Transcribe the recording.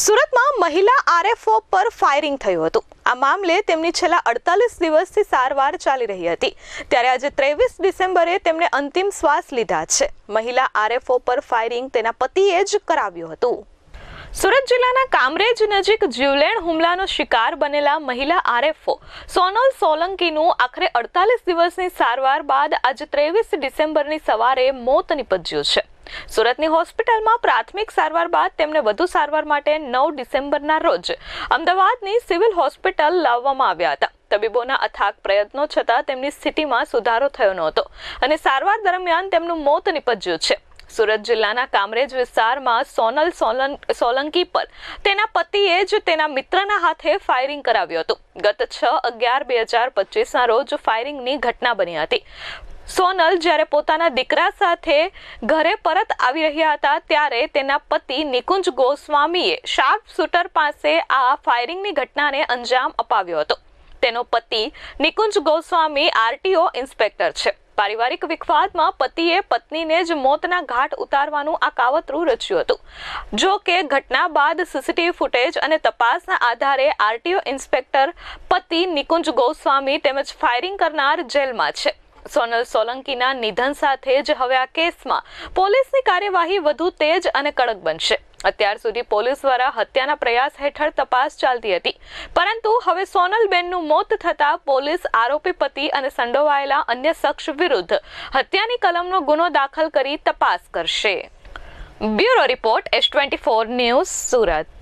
સુરતમાં મહિલા આરએફઓ પર ફાયરિંગ થયું હતું. આ મામલે તેમની છેલ્લા અડતાલીસ દિવસથી સારવાર ચાલી રહી હતી. ત્યારે આજે ત્રેવીસ ડિસેમ્બરે તેમણે અંતિમ શ્વાસ લીધા છે. મહિલા આરએફઓ પર ફાયરિંગ તેના પતિએ જ કરાવ્યું હતું. સુરત જિલ્લાના કામરેજ નજીક જીવલેણ હુમલાનો શિકાર બનેલા મહિલા આરએફઓ સોનલ સોલંકીનું આખરે અડતાલીસ દિવસની સારવાર બાદ આજે ત્રેવીસ ડિસેમ્બરની સવારે મોત નિપજ્યું છે. સુરતની હોસ્પિટલમાં પ્રાથમિક સારવાર બાદ તેમને વધુ સારવાર માટે નવ ડિસેમ્બરના રોજ અમદાવાદની સિવિલ હોસ્પિટલ લાવવામાં આવ્યા હતા. તબીબોના અથાગ પ્રયત્નો છતાં તેમની સ્થિતિમાં સુધારો થયો નહોતો અને સારવાર દરમિયાન તેમનું મોત નિપજ્યું છે. સુરત જિલ્લાના કામરેજ વિસ્તારમાં સોનલ સોલંકી પર તેના પતિએ જ તેના મિત્રના હાથે ફાયરિંગ કરાવ્યું હતું. ગત છ અગિયાર બે હજાર પચીસના રોજ ફાયરિંગની ઘટના બની હતી. સોનલ જ્યારે પોતાના દીકરા સાથે ઘરે પરત આવી રહ્યા હતા ત્યારે તેના પતિ નિકુંજ ગોસ્વામીએ શાર્પ શૂટર પાસે આ ફાયરિંગની ઘટનાને અંજામ અપાવ્યો હતો. તેનો પતિ નિકુંજ ગોસ્વામી આરટીઓ ઇન્સ્પેક્ટર છે. પારિવારિક વિખવાદમાં પતિએ પત્નીને જ મોતના ઘાટ ઉતારવાનું આ કાવતરું રચ્યું હતું. જો કે ઘટના બાદ સીસીટીવી ફૂટેજ અને તપાસના આધારે આરટીઓ ઇન્સ્પેક્ટર પતિ નિકુંજ ગોસ્વામી તેમજ ફાયરિંગ કરનાર જેલમાં છે. સોનલ સોલંકીના નિધન સાથે જ હવે આ કેસમાં પોલીસની કાર્યવાહી વધુ તેજ અને કડક બનશે. અત્યાર સુધી પોલીસ દ્વારા હત્યાના પ્રયાસ હેઠળ તપાસ ચાલતી હતી. પરંતુ હવે સોનલબેનનું મોત થતા પોલીસ આરોપી પતિ અને સંડોવાયેલા અન્ય શખ્સ વિરુદ્ધ હત્યાની કલમનો ગુનો દાખલ કરી તપાસ કરશે. Bureau report S twenty four news Surat.